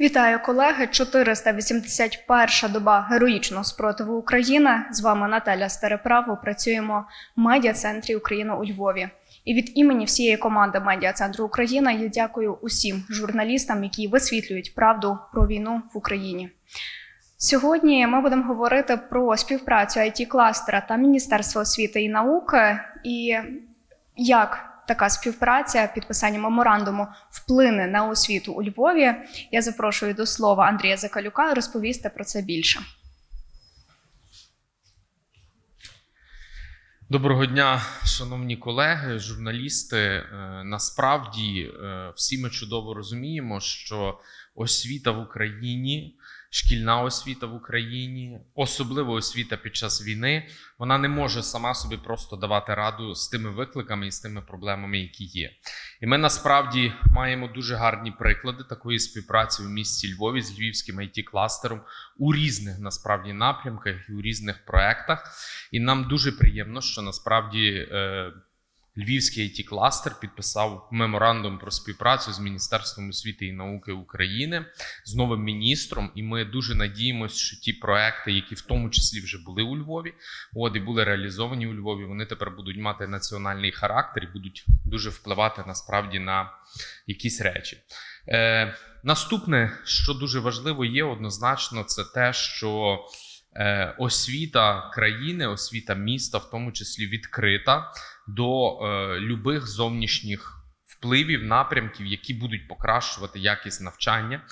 Вітаю, колеги! 481 доба героїчного спротиву України. З вами Наталя Стареправо. Працюємо в медіа-центрі Україна у Львові. І від імені всієї команди медіа-центру Україна я дякую усім журналістам, які висвітлюють правду про війну в Україні. Сьогодні ми будемо говорити про співпрацю it кластера та Міністерства освіти і науки, і як така співпраця, підписання меморандуму вплине на освіту у Львові. Я запрошую до слова Андрія Закалюка розповісти про це більше. Доброго дня, шановні колеги, журналісти. Е, Насправді е, всі ми чудово розуміємо, що освіта в Україні, шкільна освіта в Україні, особливо освіта під час війни, вона не може сама собі просто давати раду з тими викликами і з тими проблемами, які є. І ми насправді маємо дуже гарні приклади такої співпраці в місті Львові з львівським it кластером у різних насправді напрямках і у різних проектах. І нам дуже приємно, що насправді е, Львівський it кластер підписав меморандум про співпрацю з Міністерством освіти і науки України з новим міністром. І ми дуже надіємося, що ті проекти, які в тому числі вже були у Львові, от і були реалізовані у Львові, вони тепер будуть мати національний характер і будуть дуже впливати насправді на якісь речі. Е, наступне, що дуже важливо, є однозначно, це те, що е, освіта країни, освіта міста, в тому числі відкрита до е, любих зовнішніх впливів, напрямків, які будуть покращувати якість навчання,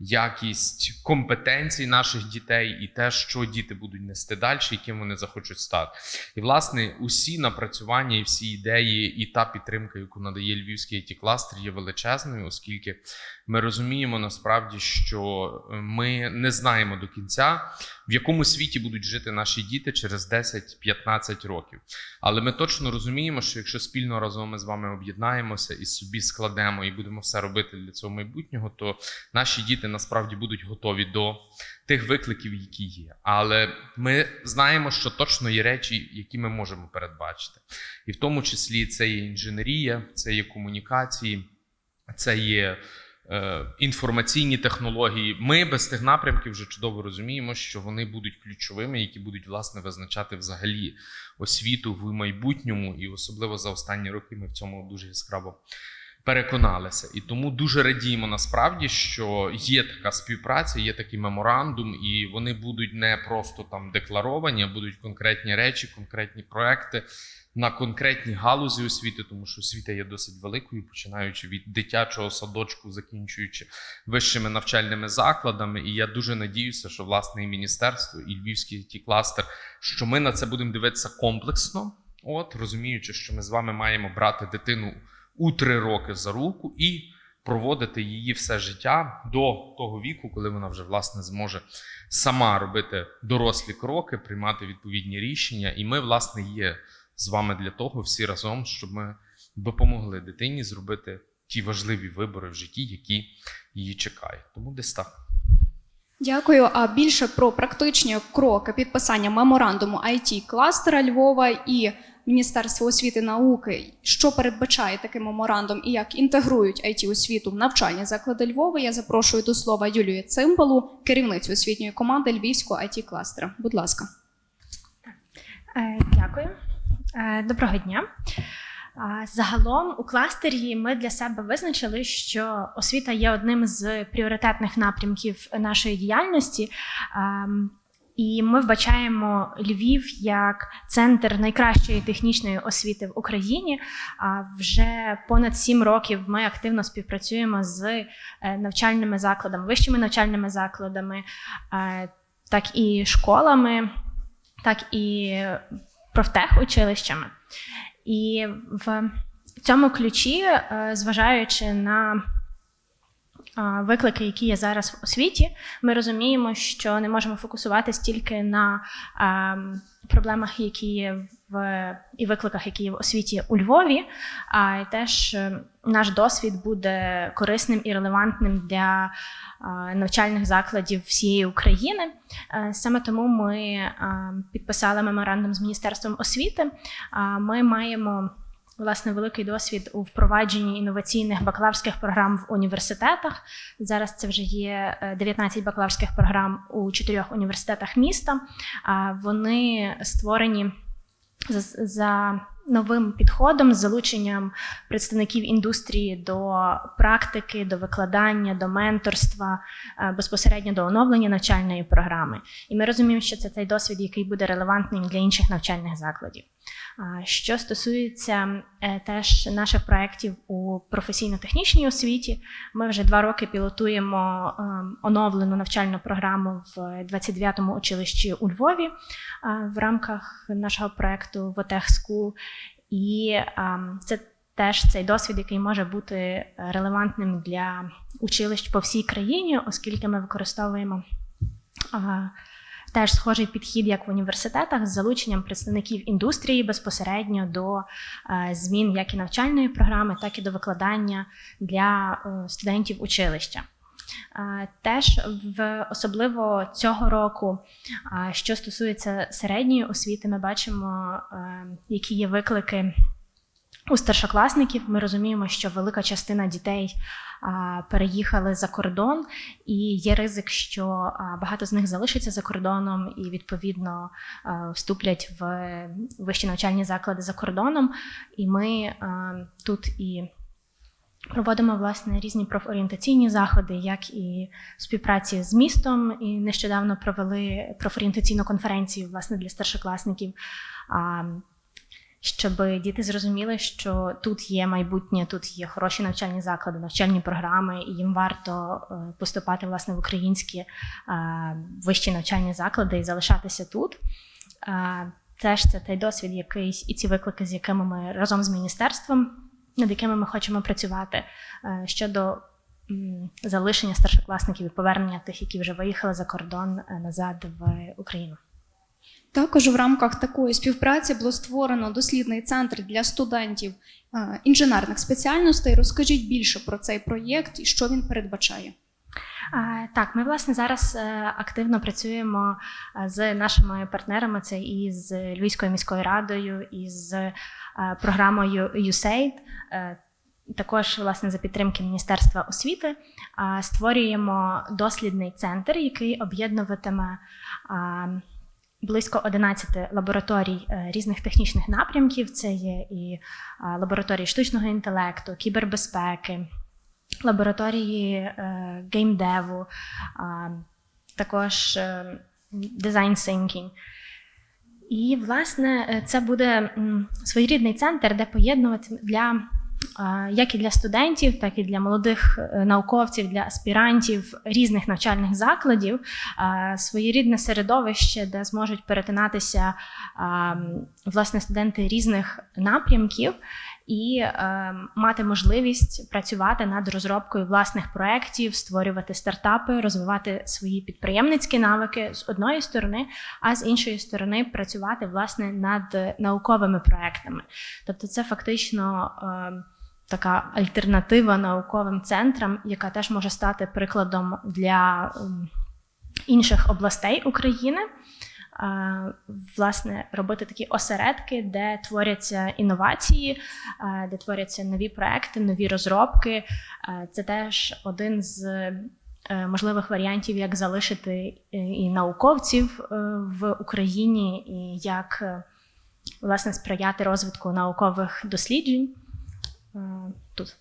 якість компетенцій наших дітей і те, що діти будуть нести далі, яким вони захочуть стати. І власне усі напрацювання і всі ідеї, і та підтримка, яку надає Львівський it кластер, є величезною, оскільки ми розуміємо насправді, що е, ми не знаємо до кінця, в якому світі будуть жити наші діти через 10-15 років. Але ми точно розуміємо, що якщо спільно разом ми з вами об'єднаємося і собі складемо і будемо все робити для цього майбутнього, то наші діти насправді будуть готові до тих викликів, які є. Але ми знаємо, що точно є речі, які ми можемо передбачити. І в тому числі це є інженерія, це є комунікації, це є інформаційні технології. Ми без тих напрямків вже чудово розуміємо, що вони будуть ключовими, які будуть власне визначати взагалі освіту в майбутньому, і особливо за останні роки ми в цьому дуже яскраво. Переконалися, і тому дуже радіємо насправді, що є така співпраця, є такий меморандум, і вони будуть не просто там декларовані, а будуть конкретні речі, конкретні проекти на конкретні галузі освіти, тому що освіта є досить великою, починаючи від дитячого садочку, закінчуючи вищими навчальними закладами. І я дуже надіюся, що власне і міністерство, і львівський ті кластер, що ми на це будемо дивитися комплексно, от розуміючи, що ми з вами маємо брати дитину у три роки за руку і проводити її все життя до того віку, коли вона вже власне зможе сама робити дорослі кроки, приймати відповідні рішення. І ми, власне, є з вами для того всі разом, щоб ми допомогли дитині зробити ті важливі вибори в житті, які її чекають. Тому десь так. Дякую. А більше про практичні кроки підписання меморандуму it кластера Львова і Міністерства освіти і науки, що передбачає такий меморандум і як інтегрують it освіту в навчальні заклади Львова. Я запрошую до слова Юлію Цимбалу, керівницю освітньої команди Львівського it кластера. Будь ласка. Е, Дякую. Е, Доброго дня. Загалом у кластері ми для себе визначили, що освіта є одним з пріоритетних напрямків нашої діяльності. Ем, І ми вбачаємо Львів як центр найкращої технічної освіти в Україні. Вже понад сім років ми активно співпрацюємо з е, навчальними закладами, вищими навчальними закладами, е, так і школами, так і профтехучилищами. І в цьому ключі, е, зважаючи на виклики, які є зараз в освіті, ми розуміємо, що не можемо фокусуватись тільки на ем, проблемах, які є в і викликах, які є в освіті у Львові, а й теж е, наш досвід буде корисним і релевантним для е, навчальних закладів всієї України. Е, Саме тому ми е, підписали меморандум з Міністерством освіти. Ми маємо власне великий досвід у впровадженні інноваційних бакалаврських програм в університетах. Зараз це вже є е, 19 бакалаврських програм у чотирьох університетах міста. Вони створені за новим підходом, з залученням представників індустрії до практики, до викладання, до менторства, е, безпосередньо до оновлення навчальної програми. І ми розуміємо, що це цей досвід, який буде релевантним для інших навчальних закладів. Що стосується е, теж наших проєктів у професійно-технічній освіті, ми вже два роки пілотуємо е, оновлену навчальну програму в 29-му училищі у Львові е, в рамках нашого проєкту Votech School. І е, це теж цей досвід, який може бути релевантним для училищ по всій країні, оскільки ми використовуємо. е, Теж схожий підхід, як в університетах, з залученням представників індустрії безпосередньо до е, змін як і навчальної програми, так і до викладання для е, студентів училища. Теж в особливо цього року, що стосується середньої освіти, ми бачимо, які є виклики у старшокласників. Ми розуміємо, що велика частина дітей переїхали за кордон, і є ризик, що багато з них залишаться за кордоном і відповідно вступлять в вищі навчальні заклади за кордоном. І ми тут і проводимо власне різні профорієнтаційні заходи, як і співпраці з містом. І нещодавно провели профорієнтаційну конференцію власне для старшокласників. Щоб діти зрозуміли, що тут є майбутнє, тут є хороші навчальні заклади, навчальні програми, і їм варто е, поступати власне в українські е, вищі навчальні заклади і залишатися тут. Е, Теж це той досвід, який і ці виклики, з якими ми разом з міністерством, над якими ми хочемо працювати е, щодо залишення старшокласників і повернення тих, які вже виїхали за кордон е, назад в Україну. Також в рамках такої співпраці було створено дослідний центр для студентів е, інженерних спеціальностей. Розкажіть більше про цей проєкт і що він передбачає. Так, ми власне зараз е, активно працюємо е, з нашими партнерами. Це і з Львівською міською радою, і з е, програмою USAID. Також власне за підтримки Міністерства освіти створюємо дослідний центр, який об'єднуватиме близько 11 лабораторій різних технічних напрямків. Це є і лабораторії штучного інтелекту, кібербезпеки, лабораторії е, геймдеву, також е, design thinking. І, власне, е, це буде своєрідний центр, де поєднувати для як і для студентів, так і для молодих е, науковців, для аспірантів різних навчальних закладів, своєрідне середовище, де зможуть перетинатися власне студенти різних напрямків і е, мати можливість працювати над розробкою власних проєктів, створювати стартапи, розвивати свої підприємницькі навики з одної сторони, а з іншої сторони працювати власне над науковими проектами. Тобто, це фактично. Е, Така альтернатива науковим центрам, яка теж може стати прикладом для інших областей України. Власне, робити такі осередки, де творяться інновації, де творяться нові проекти, нові розробки. Це теж один з е, можливих варіантів, як залишити е, і науковців е, в Україні, і як власне сприяти розвитку наукових досліджень тут.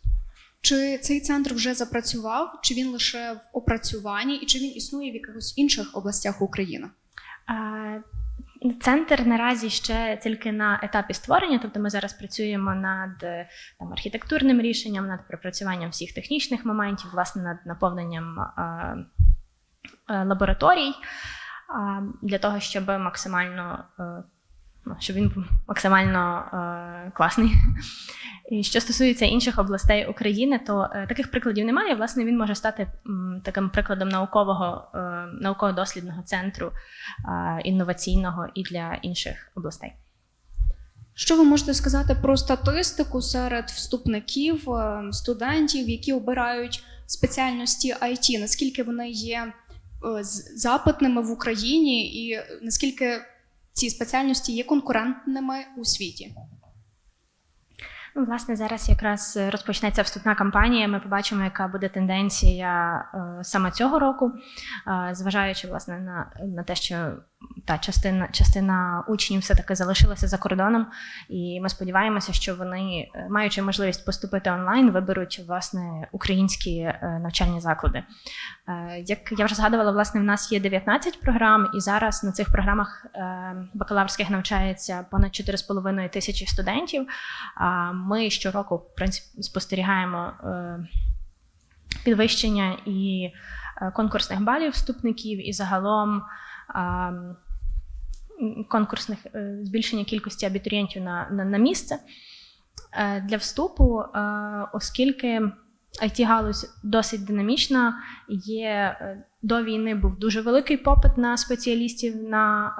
Чи цей центр вже запрацював, чи він лише в опрацюванні, і чи він існує в якихось інших областях України? Е, Центр наразі ще тільки на етапі створення, тобто ми зараз працюємо над е, там, архітектурним рішенням, над пропрацюванням всіх технічних моментів, власне, над наповненням е, е, лабораторій е, для того, щоб максимально е, ну, щоб він був максимально е, класний. І що стосується інших областей України, то е, таких прикладів немає. Власне, він може стати м, таким прикладом наукового е, науково-дослідного центру е, інноваційного і для інших областей. Що ви можете сказати про статистику серед вступників, е, студентів, які обирають спеціальності IT? Наскільки вони є е, запитними в Україні, і наскільки ці спеціальності є конкурентними у світі? Ну, власне, зараз якраз е, розпочнеться вступна кампанія. Ми побачимо, яка буде тенденція е, саме цього року, е, зважаючи власне на, на те, що та частина, частина учнів все-таки залишилася за кордоном, і ми сподіваємося, що вони, е, маючи можливість поступити онлайн, виберуть власне українські е, навчальні заклади. Е, Як я вже згадувала, власне, в нас є 19 програм, і зараз на цих програмах бакалаврських навчається понад 4,5 тисячі студентів. А Ми щороку в принципі, спостерігаємо підвищення і конкурсних балів вступників, і загалом конкурсних е, збільшення кількості абітурієнтів на, на, на місце Е, для вступу, е, оскільки it галузь досить динамічна, є до війни був дуже великий попит на спеціалістів на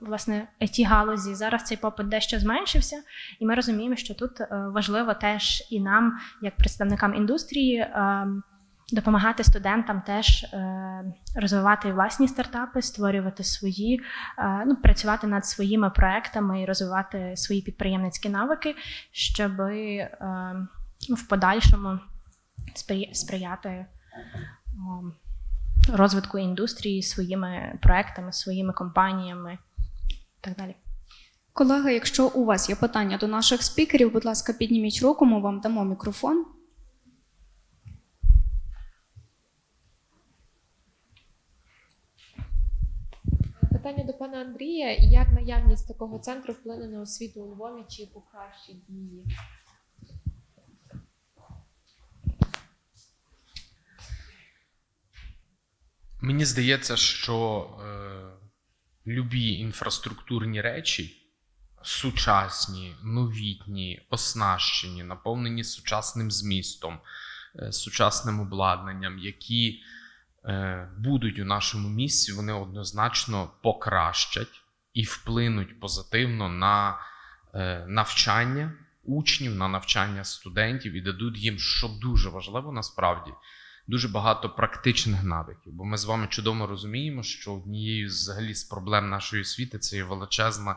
власне it галузі. Зараз цей попит дещо зменшився, і ми розуміємо, що тут важливо теж і нам, як представникам індустрії, е, допомагати студентам теж е, розвивати власні стартапи, створювати свої, е, ну, працювати над своїми проектами і розвивати свої підприємницькі навики, щоб е, в подальшому спри- сприяти розвитку індустрії своїми проектами, своїми компаніями і так далі. Колеги, якщо у вас є питання до наших спікерів, будь ласка, підніміть руку, ми вам дамо мікрофон. Питання до пана Андрія: як наявність такого центру вплине на освіту у Львові чи покращить її? Мені здається, що е, любі інфраструктурні речі, сучасні, новітні, оснащені, наповнені сучасним змістом, е, сучасним обладнанням, які будуть у нашому місці, вони однозначно покращать і вплинуть позитивно на е, навчання учнів, на навчання студентів і дадуть їм, що дуже важливо насправді, дуже багато практичних навиків. Бо ми з вами чудово розуміємо, що однією взагалі з проблем нашої освіти це є величезна.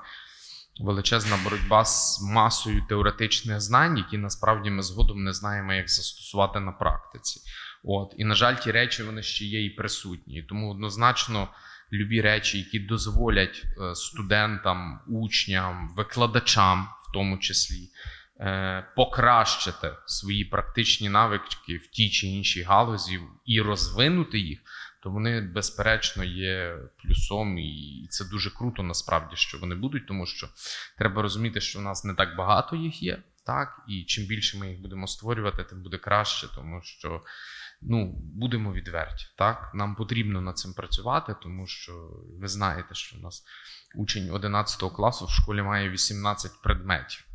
Величезна боротьба з масою теоретичних знань, які насправді ми згодом не знаємо, як застосувати на практиці. От і на жаль, ті речі вони ще є і присутні. Тому однозначно любі речі, які дозволять е, студентам, учням, викладачам, в тому числі, е, покращити свої практичні навички в тій чи іншій галузі і розвинути їх, то вони безперечно є плюсом, і це дуже круто насправді, що вони будуть, тому що треба розуміти, що в нас не так багато їх є. Так, і чим більше ми їх будемо створювати, тим буде краще, тому що ну, будемо відверті. Так, нам потрібно над цим працювати, тому що ви знаєте, що у нас учень 11 класу в школі має 18 предметів.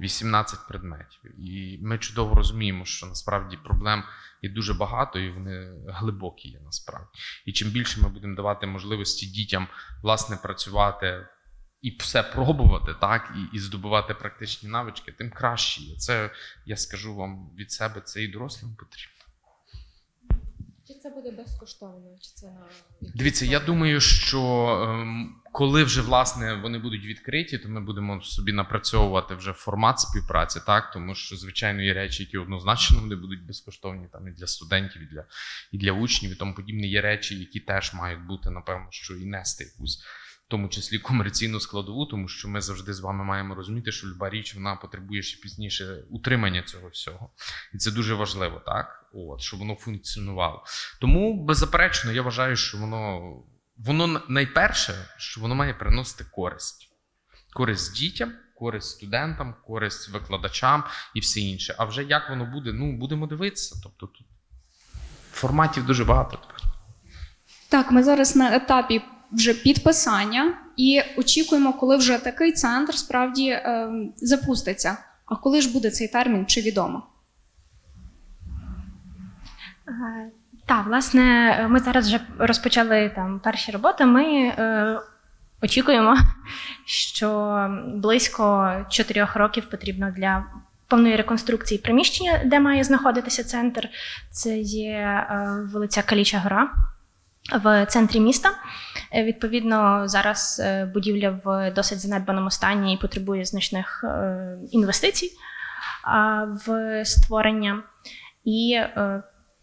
18 предметів. І ми чудово розуміємо, що насправді проблем є дуже багато, і вони глибокі є насправді. І чим більше ми будемо давати можливості дітям власне працювати і все пробувати, так, і, і здобувати практичні навички, тим краще є. Це я скажу вам від себе, це і дорослим потрібно. Чи це буде безкоштовно? Чи це на Дивіться, я думаю, що ем, коли вже власне вони будуть відкриті, то ми будемо собі напрацьовувати вже формат співпраці, так тому що звичайно є речі, які однозначно вони будуть безкоштовні там і для студентів, і для і для учнів, і тому подібне. Є речі, які теж мають бути, напевно, що і нести якусь. В тому числі комерційну складову, тому що ми завжди з вами маємо розуміти, що люба річ вона потребує ще пізніше утримання цього всього. І це дуже важливо, так? От, щоб воно функціонувало. Тому, беззаперечно, я вважаю, що воно, воно найперше, що воно має приносити користь. Користь дітям, користь студентам, користь викладачам і все інше. А вже як воно буде, ну будемо дивитися. Тобто тут форматів дуже багато тепер. Так, ми зараз на етапі вже підписання і очікуємо, коли вже такий центр справді е, запуститься. А коли ж буде цей термін, чи відомо? Так, власне, ми зараз вже розпочали там перші роботи. Ми е, очікуємо, що близько чотирьох років потрібно для повної реконструкції приміщення, де має знаходитися центр. Це є е, вулиця Каліча Гора. В центрі міста. Е, Відповідно, зараз е, будівля в досить занедбаному стані і потребує значних е, інвестицій в створення. І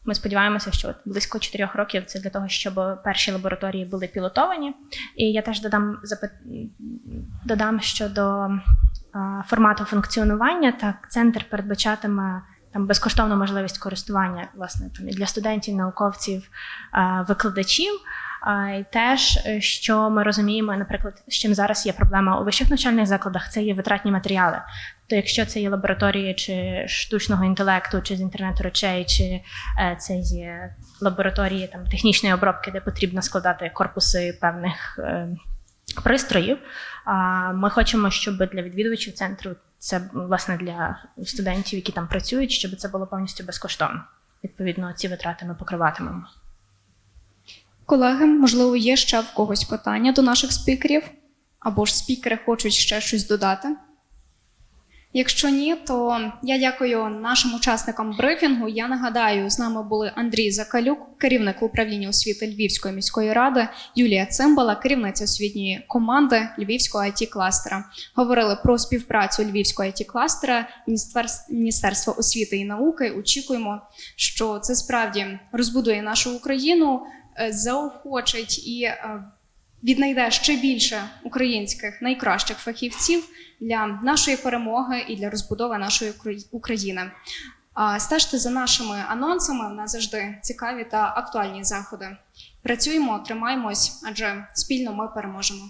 ми сподіваємося, що близько 4 років це для того, щоб перші лабораторії були пілотовані. І я теж додам додам щодо формату функціонування. Так, центр передбачатиме там безкоштовну можливість користування власне там і для студентів, науковців, викладачів. А, І теж, е, що ми розуміємо, наприклад, з чим зараз є проблема у вищих навчальних закладах, це є витратні матеріали. То якщо це є лабораторії чи штучного інтелекту, чи з інтернету речей, чи е, це є лабораторії там технічної обробки, де потрібно складати корпуси певних е, пристроїв. Ми хочемо, щоб для відвідувачів центру це власне для студентів, які там працюють, щоб це було повністю безкоштовно. Відповідно, ці витрати ми покриватимемо. Колеги, можливо, є ще в когось питання до наших спікерів, або ж спікери хочуть ще щось додати. Якщо ні, то я дякую нашим учасникам брифінгу. Я нагадаю, з нами були Андрій Закалюк, керівник управління освіти Львівської міської ради, Юлія Цимбала, керівниця освітньої команди Львівського it кластера. Говорили про співпрацю Львівського it кластера, Міністерс- Міністерства освіти і науки. Очікуємо, що це справді розбудує нашу Україну, е, заохочить і е, віднайде ще більше українських найкращих фахівців для нашої перемоги і для розбудови нашої України. Стежте за нашими анонсами. У нас завжди цікаві та актуальні заходи. Працюємо, тримаємось, адже спільно ми переможемо.